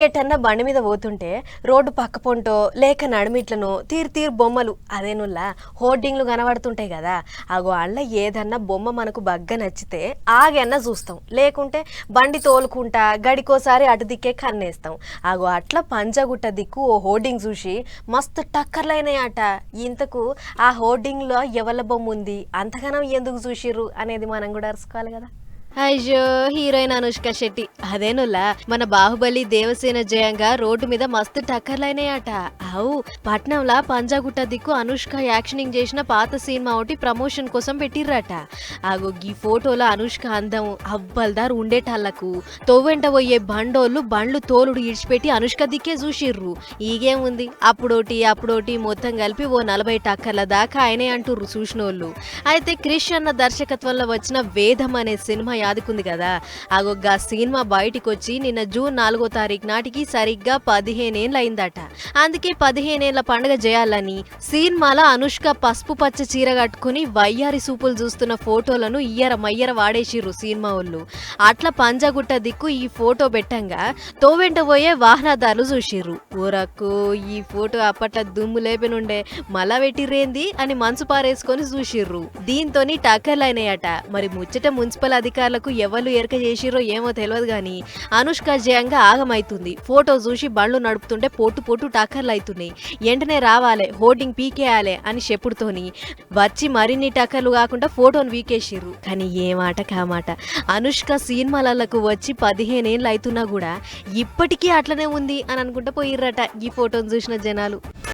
ఎటన్నా బండి మీద పోతుంటే రోడ్డు పక్క పొంటో లేక నడిమిట్లను తీరు తీరు బొమ్మలు అదేనుల్లా హోర్డింగ్లు కనబడుతుంటాయి కదా. అగో అల్ల ఏదన్నా బొమ్మ మనకు బగ్గ నచ్చితే ఆగన్నా చూస్తాం. లేకుంటే బండి తోలుకుంటా గడికోసారి అటు దిక్కే కన్నేస్తాం. అగో అట్లా పంజగుట్ట దిక్కు ఓ హోర్డింగ్ చూసి మస్తు టక్కర్లైనాయట. ఇంతకు ఆ హోర్డింగ్లో ఎవల బొమ్మ ఉంది అంతగానం ఎందుకు చూసిర్రు? అనేది మనం కూడా అరుసుకోవాలి కదా. అయ్యో హీరోయిన్ అనుష్క శెట్టి. అదేనులా మన బాహుబలి దేవసేన జయంగా రోడ్డు మీద మస్తు టక్కర్లైనాయట. అవు పట్నంలా పంజాగుట్ట దిక్కు అనుష్క యాక్షనింగ్ చేసిన పాత సినిమా ఒకటి ప్రమోషన్ కోసం పెట్టిర్రట. ఆగో ఈ ఫోటోలో అనుష్క అందం అబ్బల్దారు ఉండేటాళ్ళకు తొవ్వెంట పోయే బండోళ్ళు బండ్లు తోలుడు ఇడిచిపెట్టి అనుష్క దిక్కే చూసిర్రు. ఈగేముంది? అప్పుడోటి అప్పుడోటి మొత్తం కలిపి ఓ నలభై టక్కర్ల దాకా ఆయనే అంటుర్రు చూసినోళ్ళు. అయితే క్రిష్ అన్న దర్శకత్వంలో వచ్చిన వేదం అనే సినిమా యాదుకుంది కదా. అగొగ్గ సినిమా బయటికి వచ్చి నిన్న జూన్ నాలుగో తారీఖు నాటికి సరిగ్గా పదిహేనేళ్ళు అయిందట అందుకే పదిహేనేళ్ళ పండుగ చేయాలని సినిమాలో అనుష్క పసుపు పచ్చ చీర కట్టుకుని వయ్యారి సూపులు చూస్తున్న ఫోటోలను ఇయ్యర మయ్యర వాడేసిర్రు సినిమా వాళ్ళు అట్లా పంజాగుట్ట దిక్కు ఈ ఫోటో పెట్టంగా తోవెంట పోయే వాహనదారులు చూసిర్రు ఊరకు ఈ ఫోటో అప్పట్లో దుమ్ము లేపినుండే మళ్ళా పెట్టిర్రేంది అని మనసు పారేసుకొని చూసిర్రు దీంతోని టక్కర్లైనాయట మరి ముచ్చట మున్సిపల్ అధికారులకు ఎవరు ఎరక చేసిరో ఏమో తెలియదు కానీ అనుష్క జయంగా ఆగమైతుంది. ఫోటో చూసి బండ్లు నడుపుతుంటే పొట్టు పొట్టు టక్కర్లు అవుతున్నాయి. వెంటనే రావాలే హోర్డింగ్ పీకేయాలే అని చెప్పుడుతోని వచ్చి మరిన్ని టక్కర్లు కాకుండా ఫోటోను వీకేసిర్రు. కానీ ఏ మాట కామాట అనుష్క సినిమాలకు వచ్చి పదిహేనేళ్ళు అవుతున్నా కూడా ఇప్పటికీ అట్లనే ఉంది అని అనుకుంటా పోయిర్రట ఈ ఫోటోను చూసిన జనాలు.